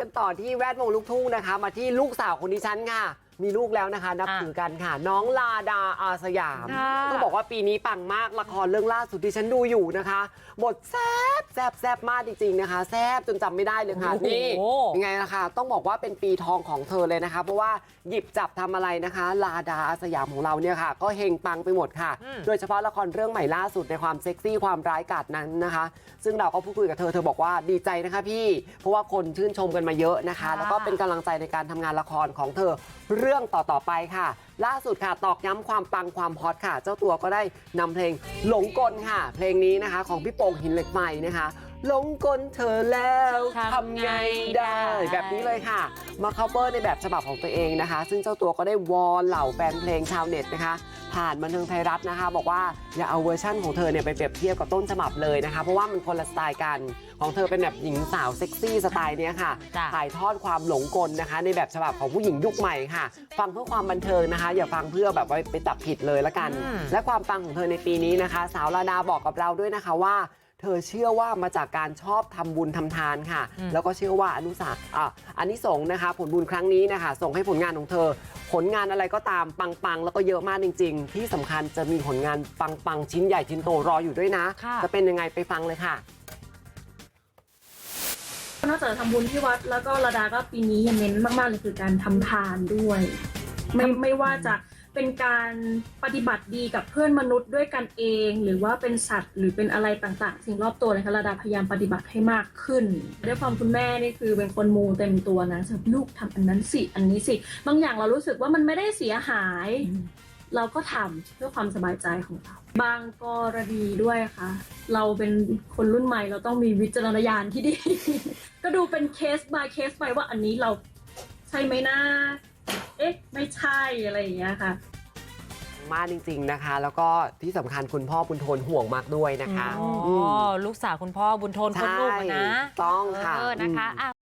กันต่อที่แวดวงลูกทุ่งนะคะมาที่ลูกสาวคนดิฉันค่ะ มีลูกแล้วนะคะนับอะถือกันค่ะ น้องลาดาอาสยามค่ะต้องบอกว่าปีนี้ปังมากละครเรื่องล่าสุดที่ฉันดูอยู่นะคะบทแซบแซบแซบมากจริงๆนะคะแซบจนจำไม่ได้เลยค่ะโอ้โหนี่ยังไงนะคะ ต้องบอกว่าเป็นปีทองของเธอเลยนะคะ เพราะว่าหยิบจับทำอะไรนะคะ ลาดาอาสยามของเราเนี่ยค่ะ ก็เฮงปังไปหมดค่ะอืมโดยเฉพาะละครเรื่องใหม่ล่าสุดในความเซ็กซี่ความร้ายกาจนั้นนะคะ ซึ่งเราก็พูดคุยกับเธอเธอบอกว่าดีใจนะคะพี่เพราะว่าคนชื่นชมกันมาเยอะนะคะค่ะแล้วก็เป็นกำลังใจในการทำงานละครของเธอเรื่องต่อๆไปค่ะ ล่าสุดค่ะตอกย้ำความปังความฮอตค่ะ เจ้าตัวก็ได้นำเพลงหลงกลค่ะ เพลงนี้นะคะของพี่โป่งหินเหล็กไฟนะคะ หลงกลเธอแล้วทำไงได้ แบบนี้เลยค่ะ มา cover ในแบบฉบับของตัวเองนะคะ ซึ่งเจ้าตัวก็ได้วอนเหล่าแฟนเพลงชาวเน็ตนะคะ ผ่านบันเทิงไทยรัฐนะคะ บอกว่าอย่าเอาเวอร์ชั่นของเธอเนี่ยไปเปรียบเทียบกับต้นฉบับเลยนะคะ เพราะว่ามันคนละสไตล์กันของเธอเป็นแบบหญิงสาวเซ็กซี่สไตล์เนี้ยค่ะจ้ะถ่ายทอดความหลงกลนะคะ ในแบบฉบับของผู้หญิงยุคใหม่ค่ะ ฟังเพื่อความบันเทิงนะคะ อย่าฟังเพื่อแบบว่าไปจับผิดเลยละกันอืมและความปังของเธอในปีนี้นะคะ สาวลาดาบอกกับเราด้วยนะคะว่าเธ อเชื่อว่ามาจากการชอบทำบุญทำทานค่ะอืมแล้วก็เชื่อว่าอนุสาอะอันนี้สงส์นะคะ ผลบุญครั้งนี้นะคะ ส่งให้ผลงานของเธอ ผลงานอะไรก็ตามปังๆ แล้วก็เยอะมากจริง ๆ ที่สำคัญจะมีผลงานปังๆ ชิ้นใหญ่ชิ้นโตรออยู่ด้วยนะค่ะจะเป็นยังไงไปฟังเลยค่ะนอกจากทำบุญที่วัดแล้วก็ระดาก็ปีนี้ยังเน้นมากๆเลยคือการทำทานด้วย ไม่ไม่ว่าจะ เป็นการปฏิบัติดีกับเพื่อนมนุษย์ด้วยกันเอง หรือว่าเป็นสัตว์ หรือเป็นอะไรต่างๆ สิ่งรอบตัวนะคะระดาพยายามปฏิบัติให้มากขึ้นด้วยความคุณแม่นี่คือเป็นคนมูเต็มตัวนะลูกทำอันนั้นสิอันนี้สิ บางอย่างเรารู้สึกว่ามันไม่ได้เสียหาย เราก็ทำเพื่อความสบายใจของเราบางกรณีด้วยค่ะ เราเป็นคนรุ่นใหม่เราต้องมีวิจารณญาณที่ดี ก็ดูเป็นเคส by เคสไปว่าอันนี้เราใช่ไหมนะ เอ๊ะ ไม่ใช่อะไรอย่างเงี้ยค่ะ มากจริง ๆนะคะ แล้วก็ที่สำคัญคุณพ่อบุญโทนห่วงมากด้วยนะคะอ๋อมลูกสาวคุณพ่อบุญโทนคนลูกอะนะใช่ต้องค่ะ เออนะคะอืมอะ